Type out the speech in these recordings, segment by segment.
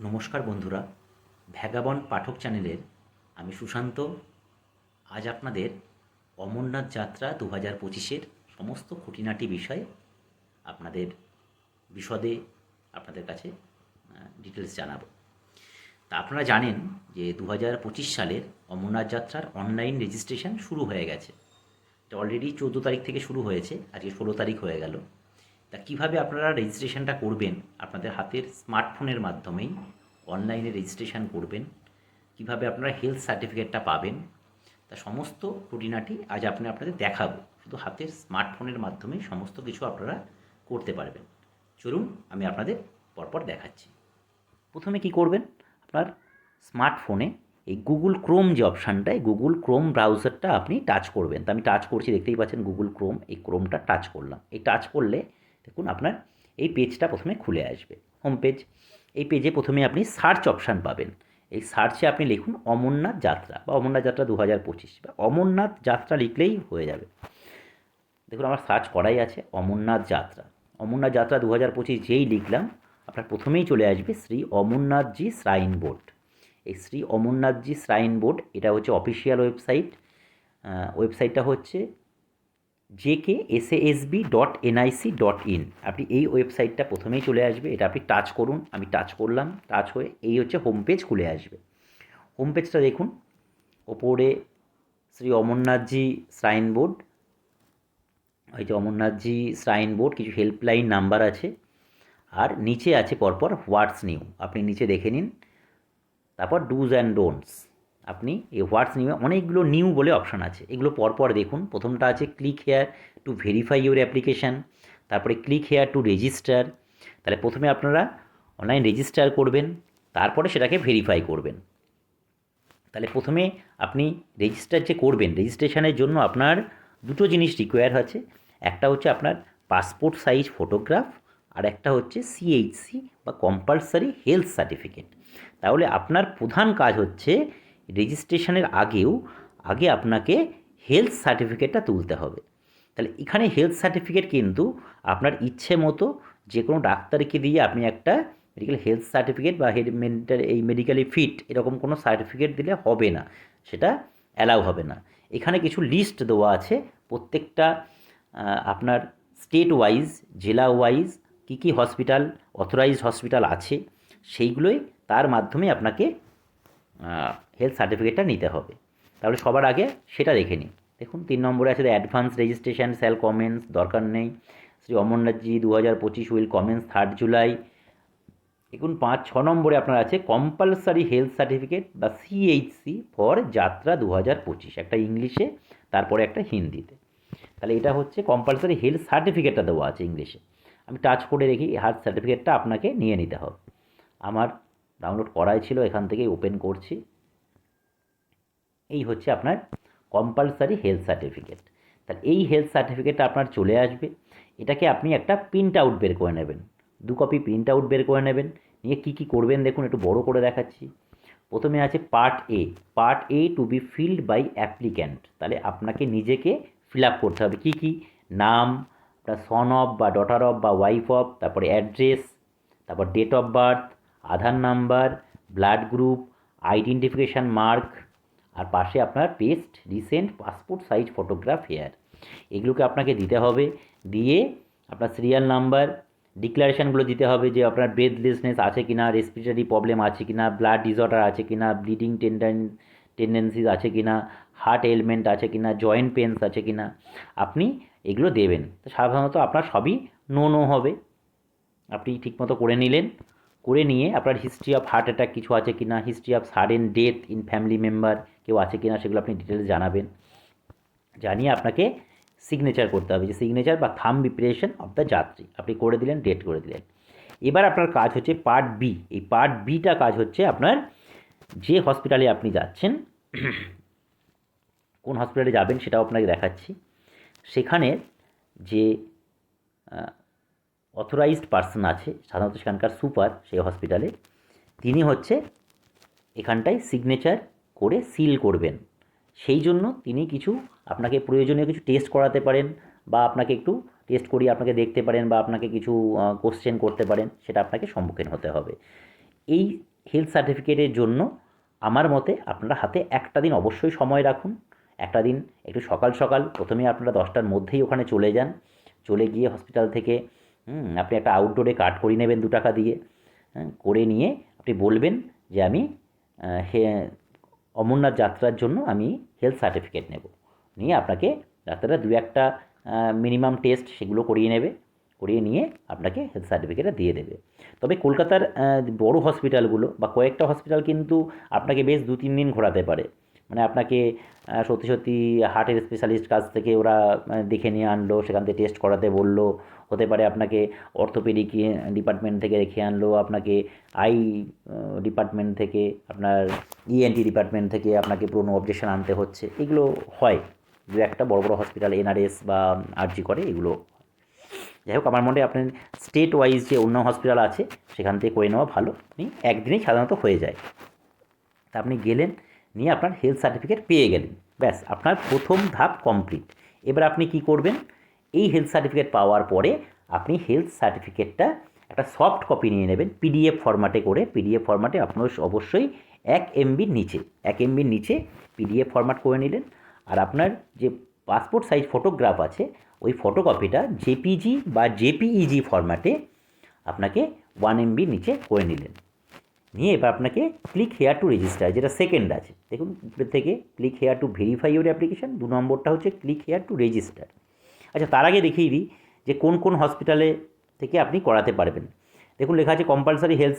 নমস্কার বন্ধুরা, ভ্যাগাবন পাঠক চ্যানেলের আমি সুশান্ত। আজ আপনাদের অমরনাথ যাত্রা দু হাজার পঁচিশের সমস্ত খুঁটিনাটি বিষয়ে আপনাদের বিশদে আপনাদের কাছে ডিটেলস জানাব। তা আপনারা জানেন যে দু হাজার পঁচিশ সালের অমরনাথ যাত্রার অনলাইন রেজিস্ট্রেশন শুরু হয়ে গেছে। এটা অলরেডি চৌদ্দো তারিখ থেকে শুরু হয়েছে, আজকে ষোলো তারিখ হয়ে গেল। তা কীভাবে আপনারা রেজিস্ট্রেশনটা করবেন? আপনাদের হাতের স্মার্টফোনের মাধ্যমেই অনলাইনে রেজিস্ট্রেশন করবেন। কীভাবে আপনারা হেলথ সার্টিফিকেটটা পাবেন? তা সমস্ত খুঁটিনাটি আজ আপনি আপনাদের দেখাবো। শুধু হাতের স্মার্টফোনের মাধ্যমেই সমস্ত কিছু আপনারা করতে পারবেন। চলুন আমি আপনাদের পরপর দেখাচ্ছি। প্রথমে কি করবেন? আপনার স্মার্টফোনে এই গুগল ক্রোম যে অপশানটা এই গুগল ক্রোম ব্রাউজারটা আপনি টাচ করবেন। তো আমি টাচ করছি, দেখতেই পাচ্ছেন গুগল ক্রোম এই ক্রোমটা টাচ করলাম। এই টাচ করলে দেখুন, আপনার এই পেজটা প্রথমে খুলে আসবে। হোম পেজ এই পেজে প্রথমে আপনি সার্চ অপশান পাবেন। এই সার্চে আপনি লিখুন অমরনাথ যাত্রা বা অমরনাথ যাত্রা দু হাজার পঁচিশ বা অমরনাথ যাত্রা লিখলেই হয়ে যাবে। দেখুন, আমার সার্চ করাই আছে, অমরনাথ যাত্রা। অমরনাথ যাত্রা দু হাজার পঁচিশ যেই লিখলাম, আপনার প্রথমেই চলে আসবে শ্রী অমরনাথজি শ্রাইন বোর্ড এই শ্রী অমরনাথজি শ্রাইন বোর্ড এটা হচ্ছে অফিসিয়াল ওয়েবসাইট ওয়েবসাইটটা হচ্ছে JK SASB dot NIC dot in আপনি এই ওয়েবসাইটটা প্রথমেই চলে আসবে, এটা আপনি টাচ করুন, আমি টাচ করলাম টাচ হয়ে এই হচ্ছে হোম পেজ খুলে আসবে। হোম পেজটা দেখুন, ওপরে শ্রী অমরনাথজি শ্রাইন বোর্ড ওই যে অমরনাথজি শ্রাইন বোর্ড কিছু হেল্পলাইন নাম্বার আছে, আর নিচে আছে পরপর হোয়াটস নিউ আপনি নিচে দেখে নিন, তারপর ডুজ অ্যান্ড ডোন্টস আপনি এই হোয়াটস নিউ অনেকগুলো নিউ বলে অপশান আছে। এগুলো পরপর দেখুন। প্রথমটা আছে click here to verify your application তারপরে ক্লিক হেয়ার টু রেজিস্টার তাহলে প্রথমে আপনারা অনলাইন রেজিস্টার করবেন, তারপরে সেটাকে ভেরিফাই করবেন। তাহলে প্রথমে আপনি রেজিস্টার যে করবেন রেজিস্ট্রেশনের জন্য আপনার দুটো জিনিস রিকোয়ার আছে। একটা হচ্ছে আপনার পাসপোর্ট সাইজ ফটোগ্রাফ আর একটা হচ্ছে সিএইচসি বা কম্পালসারি হেলথ সার্টিফিকেট তাহলে আপনার প্রধান কাজ হচ্ছে রেজিস্ট্রেশনের আগেও, আগে আপনাকে হেলথ সার্টিফিকেটটা তুলতে হবে। তাহলে এখানে হেলথ সার্টিফিকেট কিন্তু আপনার ইচ্ছে মতো যে কোনো ডাক্তারকে দিয়ে আপনি একটা মেডিকেল হেলথ সার্টিফিকেট বা হেড মেন্টাল এই মেডিকেলি ফিট এরকম কোনো সার্টিফিকেট দিলে হবে না। সেটা অ্যালাউ হবে না। এখানে কিছু লিস্ট দেওয়া আছে। প্রত্যেকটা আপনার স্টেট ওয়াইজ জেলা ওয়াইজ কী কী হসপিটাল অথরাইজড হসপিটাল আছে, সেইগুলোই তার মাধ্যমে আপনাকে হেলথ সার্টিফিকেটটা নিতে হবে। তাহলে সবার আগে সেটা দেখে নিন। দেখুন, তিন নম্বরে আছে অ্যাডভান্স রেজিস্ট্রেশন সেল কমেন্টস দরকার নেই। শ্রী অমরনাথজি দু হাজার পঁচিশ উইল কমেন্টস থার্ড জুলাই দেখুন, পাঁচ, ছ নম্বরে আপনার আছে কম্পালসারি হেলথ সার্টিফিকেট বা সিএইচসি ফর যাত্রা দু হাজার পঁচিশ। একটা ইংলিশে, তারপরে একটা হিন্দিতে। তাহলে এটা হচ্ছে কম্পালসারি হেলথ সার্টিফিকেটটা দেওয়া আছে ইংলিশে। আমি টাচ করে রেখি হেলথ সার্টিফিকেটটা আপনাকে নিয়ে নিতে হবে। আমার ডাউনলোড করাই ছিল, এখান থেকে ওপেন করছি। এই হচ্ছে আপনার কম্পালসারি হেলথ সার্টিফিকেট তাহলে এই হেলথ সার্টিফিকেটটা আপনার চলে আসবে। এটাকে আপনি একটা প্রিন্ট আউট বের করে নেবেন। দু কপি প্রিন্ট আউট বের করে নেবেন। নিয়ে কী কী করবেন দেখুন, একটু বড় করে দেখাচ্ছি। প্রথমে আছে part A part A to be filled by applicant তাহলে আপনাকে নিজেকে ফিল আপ করতে হবে। কী কী? নাম, আপনার সন অফ বা ডটার অফ বা ওয়াইফ অফ তারপরে অ্যাড্রেস তারপর date of birth Aadhaar number blood group identification mark আর পাশে আপনার paste recent passport size photograph here এগুলোকে আপনাকে দিতে হবে। দিয়ে আপনার সিরিয়াল নাম্বার ডিক্লারেশানগুলো দিতে হবে যে আপনার ব্রেথলেসনেস আছে কি না রেসপিরেটরি প্রবলেম আছে কি না ব্লাড ডিসঅর্ডার আছে কি না ব্লিডিং টেন্ডেন টেন্ডেন্সিস আছে কি না হার্ট এলমেন্ট আছে কি না জয়েন্ট পেন্স আছে কি না আপনি এগুলো দেবেন। তো সাধারণত আপনার সবই নো নো হবে। আপনি ঠিকমতো করে নিলেন। করে নিয়ে আপনার হিস্ট্রি অফ হার্ট অ্যাটাক কিছু আছে কি না history of sudden death in family member কেউ আছে কি না সেগুলো আপনি ডিটেলস জানাবেন। জানিয়ে আপনাকে সিগনেচার করতে হবে যে সিগনেচার বা থাম প্রিপারেশন অফ দ্য যাত্রী। আপনি করে দিলেন ডেট করে দিলেন। এবার আপনার কাজ হচ্ছে পার্ট বি এই পার্ট বিটা কাজ হচ্ছে আপনার যে হসপিটালে আপনি যাচ্ছেন, কোন হসপিটালে যাবেন সেটাও আপনাকে দেখাচ্ছি। সেখানে যে অথরাইজড পার্সন আছে, সাধারণত সেখানকার সুপার সেই হসপিটালে তিনি হচ্ছে এখানটায় সিগনেচার করে সিল করবেন। সেই জন্য তিনি কিছু আপনাকে প্রয়োজনীয় কিছু টেস্ট করাতে পারেন বা আপনাকে একটু টেস্ট করিয়ে আপনাকে দেখতে পারেন বা আপনাকে কিছু কোশ্চেন করতে পারেন, সেটা আপনাকে সম্মুখীন হতে হবে। এই হেলথ সার্টিফিকেটের জন্য আমার মতে আপনারা হাতে একটা দিন অবশ্যই সময় রাখুন। একটা দিন একটু সকাল সকাল, প্রথমে আপনারা দশটার মধ্যেই ওখানে চলে যান। চলে গিয়ে হসপিটাল থেকে হুম, আপনি একটা আউটডোরে কার্ড করিয়ে নেবেন দু টাকা দিয়ে হ্যাঁ, করে নিয়ে আপনি বলবেন যে আমি হে অমরনাথ যাত্রার জন্য আমি হেলথ সার্টিফিকেট নেব। নিয়ে আপনাকে ডাক্তাররা দু একটা মিনিমাম টেস্ট সেগুলো করিয়ে নেবে করিয়ে নিয়ে আপনাকে হেলথ সার্টিফিকেটটা দিয়ে দেবে। তবে কলকাতার বড় হসপিটালগুলো বা কয়েকটা হসপিটাল কিন্তু আপনাকে বেশ দু তিন দিন ঘোরাতে পারে। মানে আপনাকে সত্যি সত্যি হার্টের স্পেশালিস্ট কাছ থেকে ওরা দেখে নিয়ে আনলো, সেখান থেকে টেস্ট করাতে বলল, হতে পারে আপনাকে অর্থোপেডিক ডিপার্টমেন্ট থেকে রেখে আনলো, আপনাকে আই ডিপার্টমেন্ট থেকে, আপনার ইএনটি ডিপার্টমেন্ট থেকে আপনাকে পুরনো অবজেকশন আনতে হচ্ছে, এগুলো হয়। দু একটা বড় বড় হসপিটাল এনআরএস বা আরজি করে, এগুলো যাই হোক, আমার মনে আপনার স্টেট ওয়াইজ যে অন্য হসপিটাল আছে, সেখান থেকে করে নেওয়া ভালো। আপনি একদিনেই সাধারণত হয়ে যায়। তা আপনি গেলেন নিয়ে আপনার হেলথ সার্টিফিকেট পেয়ে গেলেন। ব্যাস, আপনার প্রথম ধাপ কমপ্লিট এবার আপনি কি করবেন? এই হেলথ সার্টিফিকেট পাওয়ার পরে আপনি হেলথ সার্টিফিকেটটা একটা সফট কপি নিয়ে নেবেন পিডিএফ ফরম্যাটে করে। পিডিএফ ফরম্যাটে আপনার অবশ্যই এক এমবির নিচে, এক এমবির নিচে পিডিএফ ফরম্যাট করে নিলেন। আর আপনার যে পাসপোর্ট সাইজ ফটোগ্রাফ আছে, ওই ফটোকপিটা জেপিজি বা জেপিইজি ফরম্যাটে আপনাকে ওয়ান এমবি নিচে করে নিলেন। নিয়ে এবার আপনাকে ক্লিক হেয়ার টু রেজিস্টার যেটা সেকেন্ড আছে। দেখুন, উপরের থেকে click here to verify your application দু নম্বরটা হচ্ছে ক্লিক হেয়ার টু রেজিস্টার আচ্ছা তার আগে দেখিয়ে দিই যে কোন কোন হসপিটালে থেকে আপনি করাতে পারবেন। দেখুন, লেখা আছে compulsory health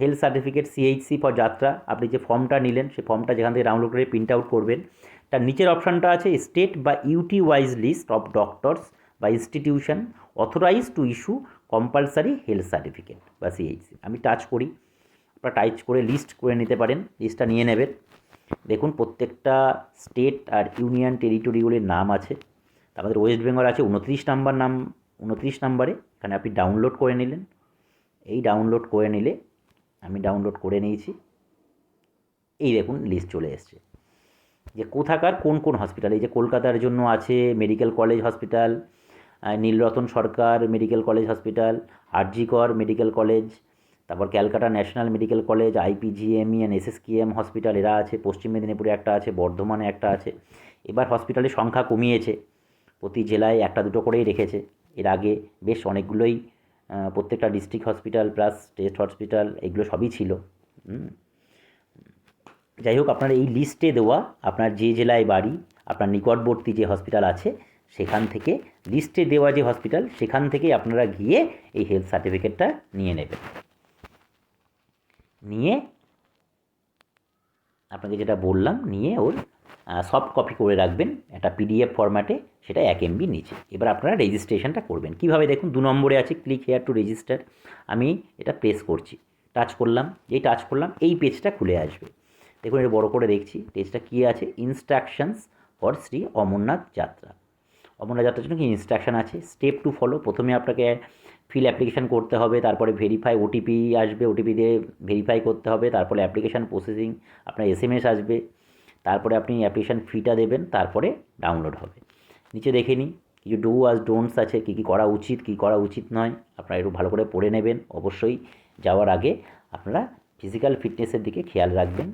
health certificate CHC for yatra. আপনি যে ফর্মটা নিলেন সেই ফর্মটা যেখান থেকে ডাউনলোড করে প্রিন্ট আউট করবেন। তার নিচের অপশানটা আছে স্টেট বা UT wise list of doctors বা institution authorise to issue compulsory health certificate বা সিএইচসি আমি টাচ করি। আপনারা টাইচ করে লিস্ট করে নিতে পারেন লিস্টটা নিয়ে নেবেন। দেখুন, প্রত্যেকটা স্টেট আর ইউনিয়ন টেরিটরিগুলির নাম আছে। আমাদের ওয়েস্ট বেঙ্গল আছে উনত্রিশ নাম্বার নাম, উনত্রিশ নাম্বারে এখানে আপনি ডাউনলোড করে নিলেন। এই ডাউনলোড করে নিলে আমি ডাউনলোড করে নিয়েছি। এই দেখুন লিস্ট চলে এসছে। যে কোথাকার, কোন কোন হসপিটাল এই যে কলকাতার জন্য আছে medical college hospital Nilratan Sarkar medical college hospital RG Kar medical college তারপর Calcutta national medical college IPGME and SSKM hospital এরা আছে, পশ্চিম মেদিনীপুরে একটা আছে, বর্ধমানে একটা আছে। এবার হসপিটালের সংখ্যা কমিয়েছে। প্রতি জেলায় একটা দুটো করেই রেখেছে। এর আগে বেশ অনেকগুলোই প্রত্যেকটা district hospital plus test hospital এগুলো সবই ছিল। যাই হোক আপনার এই লিস্টে দেওয়া আপনার যে জেলায় বাড়ি, আপনার নিকটবর্তী যে হসপিটাল আছে, সেখান থেকে লিস্টে দেওয়া যে হসপিটাল, সেখান থেকে আপনারা গিয়ে এই হেলথ সার্টিফিকেটটা নিয়ে নেবেন। নিয়ে আপনাকে যেটা বললাম, নিয়ে ওর সফট কপি করে রাখবেন একটা পিডিএফ ফরম্যাটে সেটা এক এমবি নিচে। এবার আপনারা রেজিস্ট্রেশনটা করবেন। কীভাবে? দেখুন, দু নম্বরে আছে ক্লিক হেয়ার টু রেজিস্টার আমি এটা প্রেস করছি। টাচ করলাম। যেই টাচ করলাম, এই পেজটা খুলে আসবে। দেখুন, এটা বড় করে দেখছি। পেজটা কী আছে? ইনস্ট্রাকশনস ফর শ্রী অমরনাথ যাত্রা অমরনাথ যাত্রার জন্য কি ইনস্ট্রাকশন আছে? স্টেপ টু ফলো প্রথমে আপনাকে ফিল অ্যাপ্লিকেশান করতে হবে, তারপরে ভেরিফাই ওটিপি আসবে ওটিপি দিয়ে ভেরিফাই করতে হবে, তারপরে অ্যাপ্লিকেশান প্রসেসিং আপনার এস আসবে, তারপরে আপনি অ্যাপ্লিকেশান ফিটা দেবেন, তারপরে ডাউনলোড হবে। নিচে দেখে নিই কিছু ডু আজ ডোন্টস আছে, কী কী করা উচিত, কী করা উচিত নয়, আপনারা একটু ভালো করে পড়ে নেবেন। অবশ্যই যাওয়ার আগে আপনারা ফিজিক্যাল ফিটনেসের দিকে খেয়াল রাখবেন,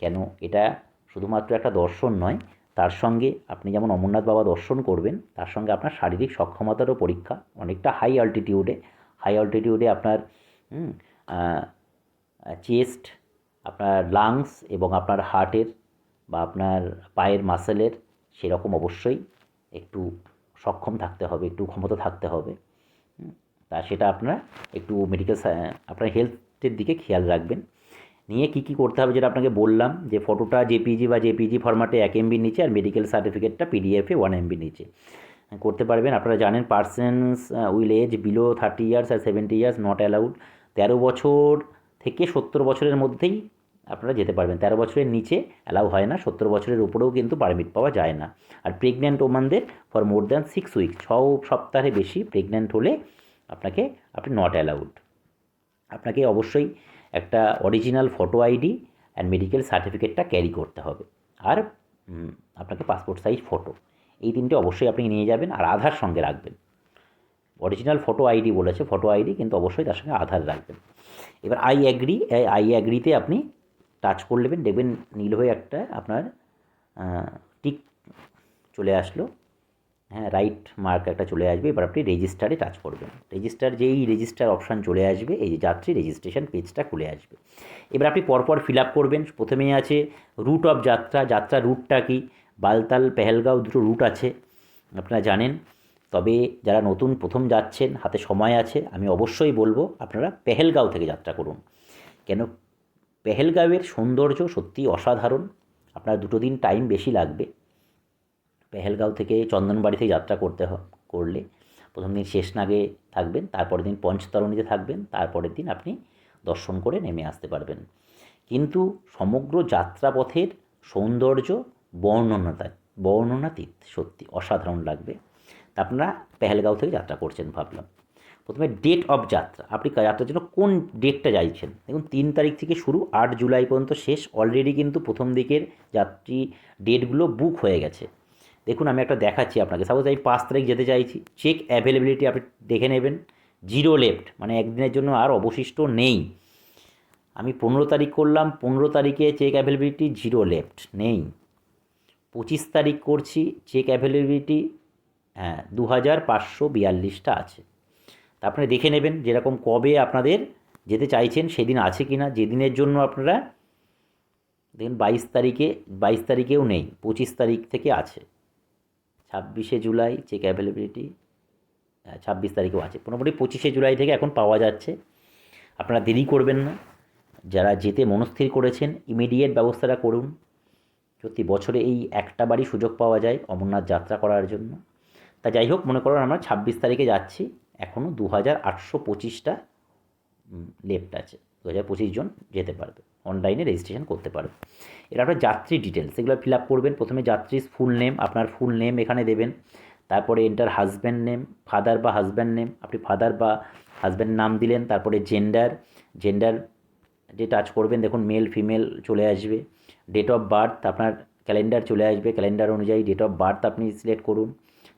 কেন এটা শুধুমাত্র একটা দর্শন নয় তার সঙ্গে আপনি যেমন অমরনাথ বাবা দর্শন করবেন, তার সঙ্গে আপনার শারীরিক সক্ষমতারও পরীক্ষা, অনেকটা হাই অল্টিটিউডে হাই অল্টিটিউডে আপনার চেস্ট আপনার লাংস এবং আপনার হার্টের বা আপনার পায়ের মাসেলের সেরকম অবশ্যই একটু সক্ষম থাকতে হবে, একটু ক্ষমতা থাকতে হবে। তা সেটা আপনারা একটু মেডিকেল আপনার হেলথের দিকে খেয়াল রাখবেন। নিয়ে কী কী করতে হবে যেটা আপনাকে বললাম, যে ফটোটা জেপিজি বা জেপিজি ফরম্যাটে এক এমবির নিচে আর মেডিকেল সার্টিফিকেটটা পিডিএফে ওয়ান এমবির নিচে। করতে পারবেন, আপনারা জানেন persons will age below thirty years R seventy years not allowed তেরো বছর থেকে সত্তর বছরের মধ্যেই আপনারা যেতে পারবেন। তেরো বছরের নিচে অ্যালাউ হয় না, সত্তর বছরের উপরেও কিন্তু পারমিট পাওয়া যায় না। আর pregnant ওমানদের for more than six week ছ সপ্তাহে বেশি প্রেগনেন্ট হলে আপনাকে, আপনি নট অ্যালাউড আপনাকে অবশ্যই একটা original photo ID and medical সার্টিফিকেটটা ক্যারি করতে হবে। আর আপনাকে পাসপোর্ট সাইজ ফটো এই তিনটে অবশ্যই আপনি নিয়ে যাবেন আর আধার সঙ্গে রাখবেন। অরিজিনাল ফটো আইডি বলেছে ফটো আইডি কিন্তু অবশ্যই তার সঙ্গে আধার রাখবেন। এবার আই অ্যাগ্রি আই অ্যাগ্রিতে আপনি টাচ করে নেবেন। দেখবেন নীল হয়ে একটা আপনার টিক চলে আসলো। হ্যাঁ রাইট মার্ক একটা চলে আসবে, এবার আপনি রেজিস্টারে টাচ করবেন। রেজিস্টার যেই রেজিস্টার অপশান চলে আসবে, এই যে যাত্রী রেজিস্ট্রেশন পেজটা খুলে আসবে। এবার আপনি পরপর ফিল আপ করবেন, প্রথমেই আছে রুট অফ যাত্রা যাত্রা রুটটা কি? বালতাল, পেহেলগাঁও দুটো রুট আছে, আপনারা জানেন। তবে যারা নতুন প্রথম যাচ্ছেন, হাতে সময় আছে, আমি অবশ্যই বলব আপনারা পেহেলগাঁও থেকে যাত্রা করুন। কেন? পেহেলগাঁওয়ের সৌন্দর্য সত্যিই অসাধারণ। আপনার দুটো দিন টাইম বেশি লাগবে। পেহেলগাঁও থেকে চন্দনবাড়ি থেকে যাত্রা করতে করলে প্রথম দিন শেষনাগে থাকবেন, তারপরের দিন পঞ্চতরণীতে থাকবেন, তারপরের দিন আপনি দর্শন করে নেমে আসতে পারবেন। কিন্তু সমগ্র যাত্রাপথের সৌন্দর্য বর্ণনাতা বর্ণনাতীত, সত্যি অসাধারণ লাগবে। তা আপনারা পেহেলগাঁও থেকে যাত্রা করছেন ভাবলাম। প্রথমে ডেট অফ যাত্রা, আপনি যাত্রার জন্য কোন ডেটটা চাইছেন দেখুন, তিন তারিখ থেকে শুরু, আট জুলাই পর্যন্ত শেষ অলরেডি কিন্তু প্রথম দিকের যাত্রী ডেটগুলো বুক হয়ে গেছে। দেখুন, আমি একটা দেখাচ্ছি আপনাকে। সাপোজ আমি পাঁচ তারিখ যেতে চাইছি চেক অ্যাভেলেবিলিটি আপনি দেখে নেবেন। জিরো লেফট মানে একদিনের জন্য আর অবশিষ্ট নেই। আমি পনেরো তারিখ করলাম, পনেরো তারিখে চেক অ্যাভেলেবিলিটি জিরো লেফট নেই। পঁচিশ তারিখ করছি চেক অ্যাভেলেবিলিটি হ্যাঁ দু হাজার পাঁচশো বিয়াল্লিশটা আছে। তা আপনারা দেখে নেবেন যেরকম কবে আপনাদের যেতে চাইছেন, সেদিন আছে কি না যেদিনের জন্য আপনারা, দেখুন, বাইশ তারিখে, বাইশ তারিখেও নেই, পঁচিশ তারিখ থেকে আছে। ছাব্বিশে জুলাই চেক অ্যাভেলেবিলিটি ছাব্বিশ তারিখেও আছে। মোটামুটি পঁচিশে জুলাই থেকে এখন পাওয়া যাচ্ছে। আপনারা দেরি করবেন না। যারা যেতে মনস্থির করেছেন ইমিডিয়েট ব্যবস্থাটা করুন। সত্যি বছরে এই একটা বারই সুযোগ পাওয়া যায় অমরনাথ যাত্রা করার জন্য। তা যাই হোক, মনে করুন আমরা ছাব্বিশ তারিখে যাচ্ছি। এখনও দু হাজার আটশো পঁচিশটা লেফট আছে। দু হাজার পঁচিশ জন যেতে পারবে। অনলাইনে রেজিস্ট্রেশন করতে পারবে এর আপনার যাত্রী ডিটেলস এগুলো ফিল আপ করবেন। প্রথমে যাত্রীর ফুল নেম আপনার ফুল নেম এখানে দেবেন। তারপরে এন্টার হাজব্যান্ড নেম ফাদার বা হাজব্যান্ড নেম আপনি ফাদার বা হাজব্যান্ড নাম দিলেন, তারপরে জেন্ডার জেন্ডার যে টাচ করবেন, দেখুন মেল ফিমেল চলে আসবে। ডেট অফ বার্থ আপনার ক্যালেন্ডার চলে আসবে। ক্যালেন্ডার অনুযায়ী ডেট অফ বার্থ আপনি সিলেক্ট করুন।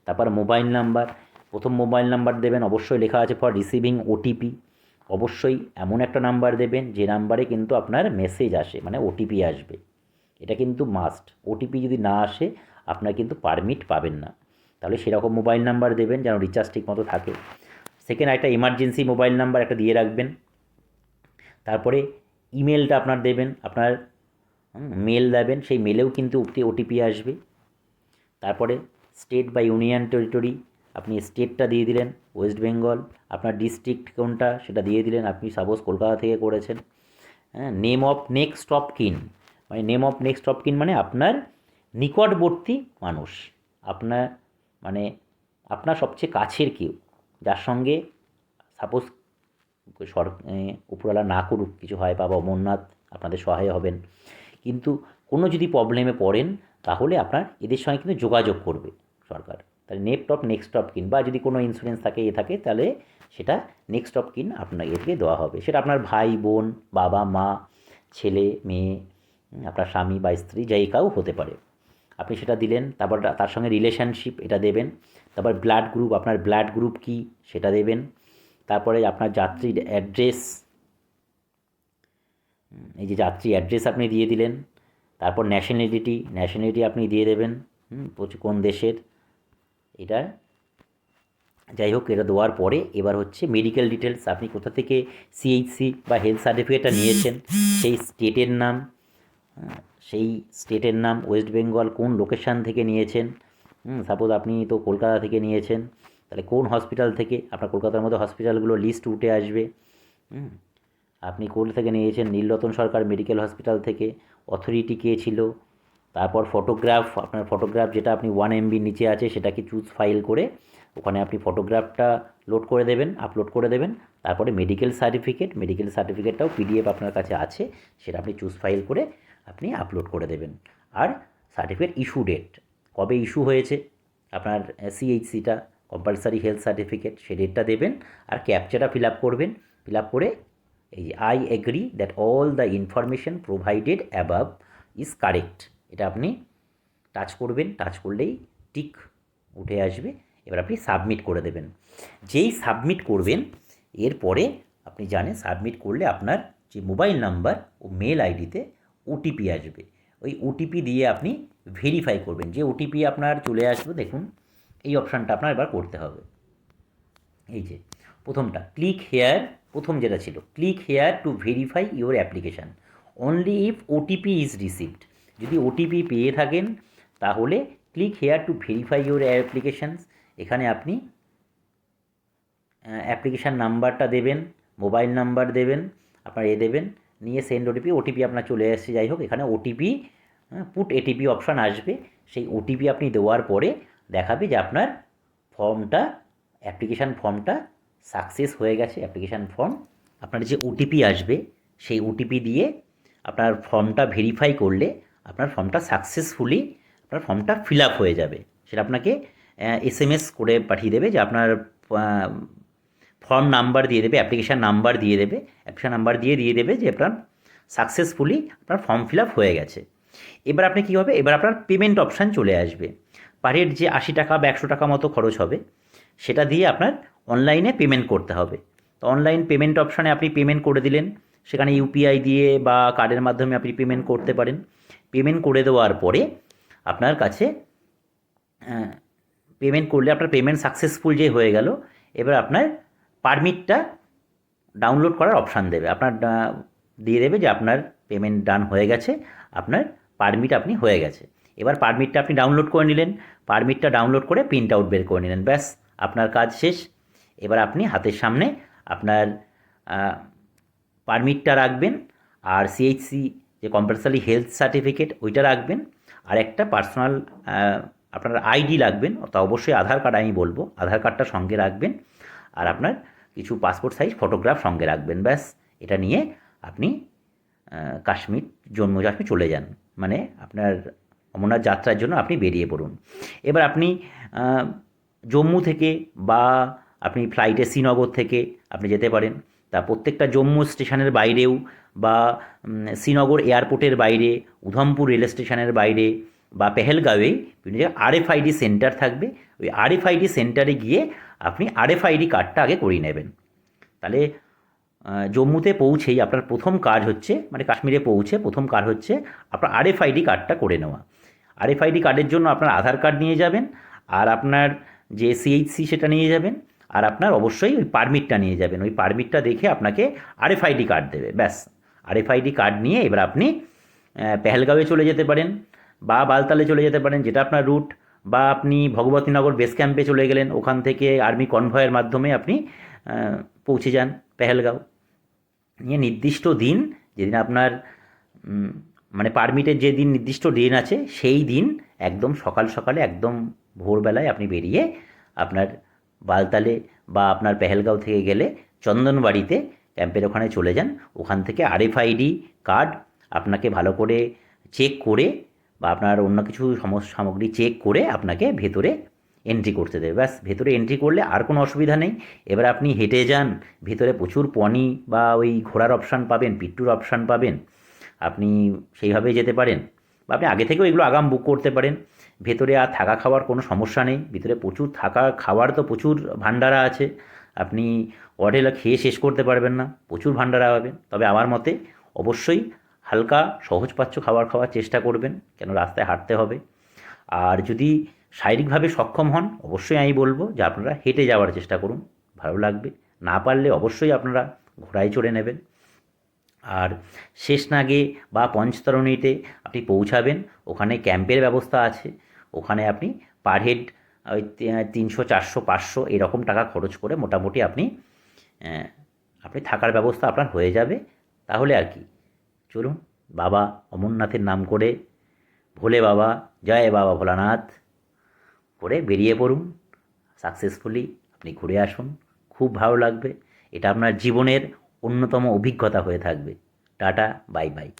তারপর মোবাইল নাম্বার প্রথম মোবাইল নাম্বার দেবেন, অবশ্যই লেখা আছে ফর রিসিভিং ওটিপি অবশ্যই এমন একটা নাম্বার দেবেন, যে নাম্বারে কিন্তু আপনার মেসেজ আসে মানে ওটিপি আসবে। এটা কিন্তু মাস্ট ওটিপি যদি না আসে, আপনার কিন্তু পারমিট পাবেন না। তাহলে সেরকম মোবাইল নাম্বার দেবেন, যেন রিচার্জ ঠিক মতো থাকে। সেকেন্ড একটা এমার্জেন্সি মোবাইল নাম্বার একটা দিয়ে রাখবেন। তারপরে ইমেলটা আপনার দেবেন, আপনার মেল দেবেন, সেই মেলেও কিন্তু ওটিপি আসবে। তারপরে স্টেট বা ইউনিয়ন টেরিটরি আপনি স্টেটটা দিয়ে দিলেন, ওয়েস্ট বেঙ্গল, আপনার ডিস্ট্রিক্ট কোনটা সেটা দিয়ে দিলেন, আপনি সাপোজ কলকাতা থেকে করেছেন। হ্যাঁ নেম অফ নেক্সট অফ কিন মানে নেম অফ নেক্সট অফ কিন মানে আপনার নিকটবর্তী মানুষ, আপনার মানে আপনার সবচেয়ে কাছের কেউ, যার সঙ্গে সাপোজ সর উপরওয়ালা না করুক, কিছু হয়, বাবা অমরনাথ আপনাদের সহায় হবেন। কিন্তু কোনো যদি প্রবলেমে পড়েন, তাহলে আপনার এদের সঙ্গে কিন্তু যোগাযোগ করবে সরকার। তাহলে নেক্সট অফ নেক্সট অফ কিন, বা যদি কোনো ইন্স্যুরেন্স থাকে, এ থাকে, তাহলে সেটা নেক্সট অফ কিন আপনাকে দেওয়া হবে। সেটা আপনার ভাই, বোন, বাবা, মা, ছেলে, মেয়ে আপনার স্বামী বা স্ত্রী, যাই কাউ হতে পারে। আপনি সেটা দিলেন, তারপর তার সঙ্গে রিলেশনশিপ এটা দেবেন, তারপর ব্লাড গ্রুপ আপনার ব্লাড গ্রুপ কী সেটা দেবেন, তারপরে আপনার যাত্রীর অ্যাড্রেস এই যে যাত্রী অ্যাড্রেস আপনি দিয়ে দিলেন, তারপর ন্যাশনালিটি ন্যাশনালিটি আপনি দিয়ে দেবেন কোন দেশের এটা। যাই হোক, এটা দেওয়ার পরে এবার হচ্ছে মেডিকেল ডিটেলস আপনি কোথা থেকে সিএইচসি বা হেলথ সার্টিফিকেটটা নিয়েছেন, সেই স্টেটের নাম সেই স্টেটের নাম ওয়েস্ট বেঙ্গল কোন লোকেশান থেকে নিয়েছেন সাপোজ আপনি তো কলকাতা থেকে নিয়েছেন, তাহলে কোন হসপিটাল থেকে, আপনার কলকাতার মধ্যে হসপিটালগুলো লিস্ট উঠে আসবে আপনি কোন থেকে নিয়েছেন, নীলরতন সরকার মেডিকেল হসপিটাল থেকে অথরিটি কে ছিল তারপর ফটোগ্রাফ আপনার ফটোগ্রাফ যেটা আপনি ওয়ান এমবির নিচে আছে, সেটাকে চুজ ফাইল করে ওখানে আপনি ফটোগ্রাফটা লোড করে দেবেন আপলোড করে দেবেন। তারপরে মেডিকেল সার্টিফিকেট মেডিকেল সার্টিফিকেটটাও পিডিএফ আপনার কাছে আছে, সেটা আপনি চুজ ফাইল করে আপনি আপলোড করে দেবেন। আর সার্টিফিকেট ইস্যু ডেট কবে ইস্যু হয়েছে, আপনার সিএইচসিটা কম্পালসারি হেলথ সার্টিফিকেট সে ডেটটা দেবেন। আর ক্যাপচাটা ফিল আপ করবেন ফিল আপ করে এই I agree that all the information provided above is correct এটা আপনি টাচ করবেন টাচ করলেই টিক উঠে আসবে। এবার আপনি সাবমিট করে দেবেন। যেই সাবমিট করবেন, এরপরে আপনি জানেন সাবমিট করলে আপনার যে মোবাইল নাম্বার ও মেল আইডিতে ওটিপি আসবে। ওই ওটিপি দিয়ে আপনি ভেরিফাই করবেন যে ওটিপি আপনার চলে আসবে। দেখুন, এই অপশানটা আপনার এবার করতে হবে। এই যে, প্রথমটা ক্লিক হেয়ার প্রথম যেটা ছিল click here to verify your application only if OTP is received যদি ওটিপি পেয়ে থাকেন, তাহলে click here to verify your applications এখানে আপনি অ্যাপ্লিকেশান নাম্বারটা দেবেন মোবাইল নাম্বার দেবেন, আপনার এ দেবেন, নিয়ে সেন্ড ওটিপি ওটিপি আপনার চলে আসছে যাই হোক, এখানে ওটিপি পুট এটিপি অপশান আসবে। সেই ওটিপি আপনি দেওয়ার পরে দেখাবে যে আপনার ফর্মটা অ্যাপ্লিকেশান ফর্মটা সাকসেস হয়ে গেছে। অ্যাপ্লিকেশান ফর্ম আপনার যে ওটিপি আসবে, সেই ওটিপি দিয়ে আপনার ফর্মটা ভেরিফাই করলে আপনার ফর্মটা সাকসেসফুলি আপনার ফর্মটা ফিল আপ হয়ে যাবে। সেটা আপনাকে এস এম এস করে পাঠিয়ে দেবে যে আপনার ফর্ম নাম্বার দিয়ে দেবে অ্যাপ্লিকেশান নাম্বার দিয়ে দেবে অ্যাপ্লিকেশান নাম্বার দিয়ে দিয়ে দেবে যে আপনার সাকসেসফুলি আপনার ফর্ম ফিল আপ হয়ে গেছে। এবার আপনি কী হবে? এবার আপনার পেমেন্ট অপশান চলে আসবে। পার হেড যে আশি টাকা বা একশো টাকা মতো খরচ হবে, সেটা দিয়ে আপনার অনলাইনে পেমেন্ট করতে হবে। তো অনলাইন পেমেন্ট অপশানে আপনি পেমেন্ট করে দিলেন। সেখানে ইউপিআই দিয়ে বা কার্ডের মাধ্যমে আপনি পেমেন্ট করতে পারেন। পেমেন্ট করে দেওয়ার পরে আপনার কাছে পেমেন্ট করলে আপনার পেমেন্ট সাকসেসফুল যে হয়ে গেল, এবার আপনার পারমিটটা ডাউনলোড করার অপশান দেবে। আপনার দিয়ে দেবে যে আপনার পেমেন্ট ডান হয়ে গেছে, আপনার পারমিট আপনি হয়ে গেছে। এবার পারমিটটা আপনি ডাউনলোড করে নিলেন পারমিটটা ডাউনলোড করে প্রিন্ট আউট বের করে নিলেন। ব্যাস, আপনার কাজ শেষ। এবার আপনি হাতের সামনে আপনার পারমিটটা রাখবেন, আর সিএইচসি যে কম্পালসারি হেলথ সার্টিফিকেট ওইটা রাখবেন, আর একটা পার্সোনাল আপনার আইডি লাগবেন, তা অবশ্যই আধার কার্ড আমি বলব, আধার কার্ডটা সঙ্গে রাখবেন, আর আপনার কিছু পাসপোর্ট সাইজ ফটোগ্রাফ সঙ্গে রাখবেন, ব্যাস। এটা নিয়ে আপনি কাশ্মীর, জম্মু কাশ্মীর চলে যান। মানে আপনার অমরনাথ যাত্রার জন্য আপনি বেরিয়ে পড়ুন। এবার আপনি জম্মু থেকে বা আপনি ফ্লাইটে শ্রীনগর থেকে আপনি যেতে পারেন। তা প্রত্যেকটা জম্মু স্টেশনের বাইরেও বা শ্রীনগর এয়ারপোর্টের বাইরে, উধমপুর রেল স্টেশনের বাইরে বা পেহেলগাঁওয়ে বিভিন্ন জায়গায় আরএফআইডি সেন্টার থাকবে। ওই আরএফআইডি সেন্টারে গিয়ে আপনি আরএফআইডি কার্ডটা আগে করিয়ে নেবেন। তাহলে জম্মুতে পৌঁছেই আপনার প্রথম কাজ হচ্ছে মানে কাশ্মীরে পৌঁছে প্রথম কাজ হচ্ছে আপনার আরএফআইডি কার্ডটা করে নেওয়া। আরএফআইডি কার্ডের জন্য আপনার আধার কার্ড নিয়ে যাবেন, আর আপনার যে সিএইচসি সেটা নিয়ে যাবেন। আর আপনার অবশ্যই ওই পারমিটটা নিয়ে যাবেন। ওই পারমিটটা দেখে আপনাকে আরএফআইডি কার্ড দেবে, ব্যাস। আরএফআইডি কার্ড নিয়ে এবার আপনি পেহেলগাঁওয়ে চলে যেতে পারেন বা বালতালে চলে যেতে পারেন, যেটা আপনার রুট বা আপনি ভগবতীনগর বেস ক্যাম্পে চলে গেলেন, ওখান থেকে আর্মি কনভয়ের মাধ্যমে আপনি পৌঁছে যান পেহেলগাঁও। নিয়ে নির্দিষ্ট দিন, যেদিন আপনার মানে পারমিটের যে দিন, নির্দিষ্ট দিন আছে, সেই দিন একদম সকাল সকালে, একদম ভোরবেলায় আপনি বেরিয়ে আপনার বালতালে বা আপনার পেহেলগাঁও থেকে গেলে চন্দনবাড়িতে ক্যাম্পের ওখানে চলে যান। ওখান থেকে আরএফআইডি কার্ড আপনাকে ভালো করে চেক করে বা আপনার অন্য কিছু সমস্ত সামগ্রী চেক করে আপনাকে ভেতরে এন্ট্রি করতে দেবে। ব্যাস, ভেতরে এন্ট্রি করলে আর কোনো অসুবিধা নেই। এবার আপনি হেঁটে যান, ভেতরে প্রচুর পনি বা ওই ঘোড়ার অপশান পাবেন, পিট্টুর অপশান পাবেন। আপনি সেইভাবে যেতে পারেন। বা আপনি আগে থেকেও এগুলো আগাম বুক করতে পারেন। ভেতরে আর থাকা খাওয়ার কোনো সমস্যা নেই। ভিতরে প্রচুর থাকা খাওয়ার তো প্রচুর ভান্ডারা আছে। আপনি হোটেলে খেয়ে শেষ করতে পারবেন না। প্রচুর ভান্ডারা পাবেন। তবে আমার মতে অবশ্যই হালকা সহজপাচ্য খাবার খাওয়ার চেষ্টা করবেন, কেন রাস্তায় হাঁটতে হবে। আর যদি শারীরিকভাবে সক্ষম হন, অবশ্যই আমি বলব যে আপনারা হেঁটে যাওয়ার চেষ্টা করুন। ভালো লাগবে। না পারলে অবশ্যই আপনারা ঘোড়ায় চড়ে নেবেন। আর শেষনাগে বা পঞ্চতরণীতে আপনি পৌঁছাবেন। ওখানে ক্যাম্পের ব্যবস্থা আছে। ওখানে আপনি পার হেড ওই তিনশো, চারশো, পাঁচশো এরকম টাকা খরচ করে মোটামুটি আপনি আপনি থাকার ব্যবস্থা আপনার হয়ে যাবে। তাহলে আর কি। চলুন, বাবা অমরনাথের নাম করে, ভোলে বাবা, জয় বাবা ভোলানাথ করে বেরিয়ে পড়ুন। সাকসেসফুলি আপনি ঘুরে আসুন। খুব ভালো লাগবে। এটা আপনার জীবনের অন্যতম অভিজ্ঞতা হয়ে থাকবে। টাটা বাই বাই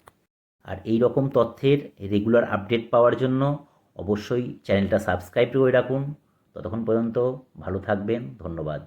আর এই রকম তথ্যের রেগুলার আপডেট পাওয়ার জন্য অবশ্যই চ্যানেলটা সাবস্ক্রাইব করে রাখুন। ততক্ষণ পর্যন্ত ভালো থাকবেন। ধন্যবাদ।